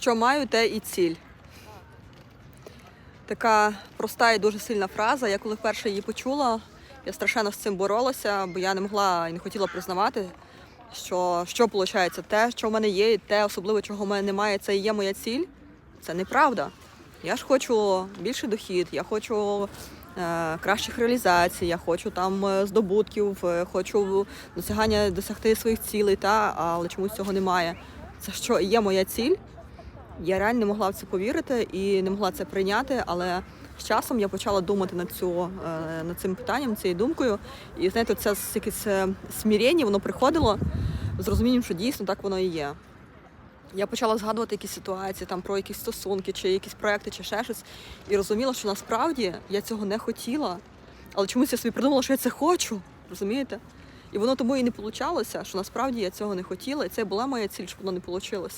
Що маю, те і ціль. Така проста і дуже сильна фраза. Я коли вперше її почула, я страшенно з цим боролася, бо я не могла і не хотіла признавати, що, що виходить, те, що в мене є, і те, особливо, чого в мене немає, це і є моя ціль. Це неправда. Я ж хочу більший дохід, я хочу е, кращих реалізацій, я хочу там е, здобутків, е, хочу досягання досягти своїх цілей, та, але чомусь цього немає. Це що є моя ціль. Я реально не могла в це повірити і не могла це прийняти, але з часом я почала думати над цю е, над цим питанням, цією думкою. І знаєте, це якесь смірення, воно приходило з розумінням, що дійсно так воно і є. Я почала згадувати якісь ситуації там про якісь стосунки, чи якісь проекти, чи ще щось, і розуміла, що насправді я цього не хотіла, але чомусь я собі придумала, що я це хочу. Розумієте? І воно тому і не получалося, що насправді я цього не хотіла, і це була моя ціль, щоб воно не вийшло.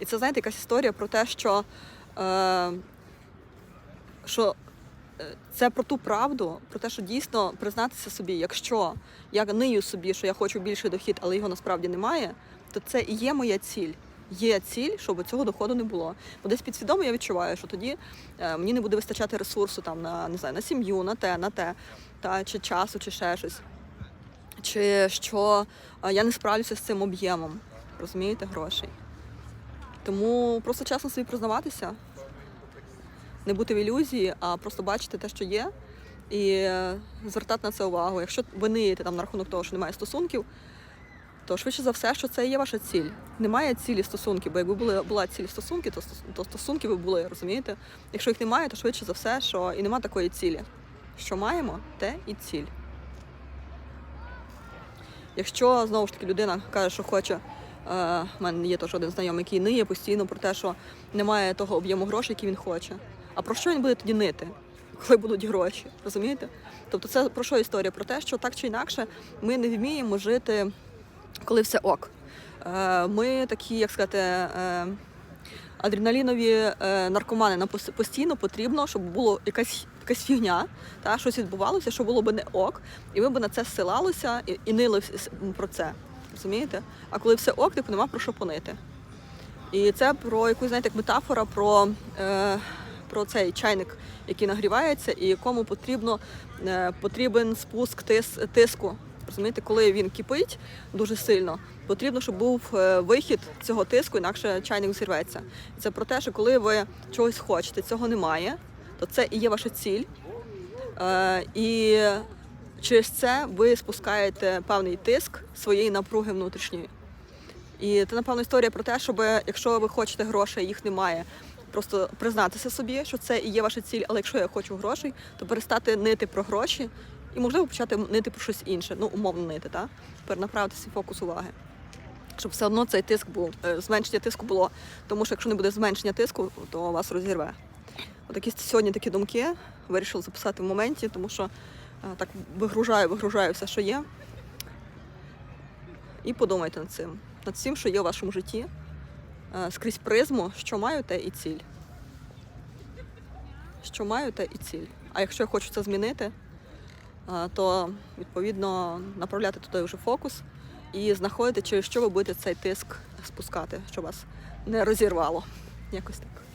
І це, знаєте, якась історія про те, що, е, що е, це про ту правду, про те, що дійсно признатися собі, якщо я нию собі, що я хочу більший дохід, але його насправді немає, то це і є моя ціль. Є ціль, щоб цього доходу не було. Бо десь підсвідомо я відчуваю, що тоді е, мені не буде вистачати ресурсу там на не знаю, на сім'ю, на те, на те, та чи часу, чи ще щось. Чи що е, я не справлюся з цим об'ємом, розумієте, грошей. Тому просто чесно собі признаватися, не бути в ілюзії, а просто бачити те, що є, і е, звертати на це увагу. Якщо ви ниєте там на рахунок того, що немає стосунків, то швидше за все, що це є ваша ціль. Немає цілі стосунки, бо якби були була цілі стосунки, то, то стосунки би були, розумієте? Якщо їх немає, то швидше за все, що і нема такої цілі. Що маємо, те і ціль. Якщо знову ж таки людина каже, що хоче, е, в мене є теж один знайомий, який ниє постійно про те, що немає того об'єму грошей, який він хоче. А про що він буде тоді нити, коли будуть гроші? Розумієте? Тобто, це про що історія? Про те, що так чи інакше ми не вміємо жити, коли все ок. Е, Ми такі, як сказати, е, адреналінові е, наркомани. Нам постійно потрібно, щоб було якась якась фігня, та щось відбувалося, що було б не ок, і ми б на це ссилалися і, і нили про це. Розумієте? А коли все ок, типу нема про що понити. І це про якусь, знаєте, як метафора про, е, про цей чайник, який нагрівається, і якому потрібно, е, потрібен спуск тис, тиску. Розумієте, коли він кипить дуже сильно, потрібно, щоб був е, вихід цього тиску, інакше чайник зірветься. Це про те, що коли ви чогось хочете, цього немає, то це і є ваша ціль. Е, і через це ви спускаєте певний тиск своєї напруги внутрішньої. І це, напевно, історія про те, щоб якщо ви хочете грошей, їх немає, просто признатися собі, що це і є ваша ціль, але якщо я хочу грошей, то перестати нити про гроші і, можливо, почати нити про щось інше, ну, умовно нити, та? перенаправити свій фокус уваги. Щоб все одно цей тиск був, е, зменшення тиску було. Тому що якщо не буде зменшення тиску, то вас розірве. Отакі сьогодні такі думки вирішила записати в моменті, тому що так вигружаю, вигружаю все, що є. І подумайте над цим, над всім, що є у вашому житті, е, скрізь призму, що маю, те і ціль. Що маю, те і ціль. А якщо я хочу це змінити, е, то відповідно направляти туди вже фокус і знаходити, через що ви будете цей тиск спускати, щоб вас не розірвало. Якось так.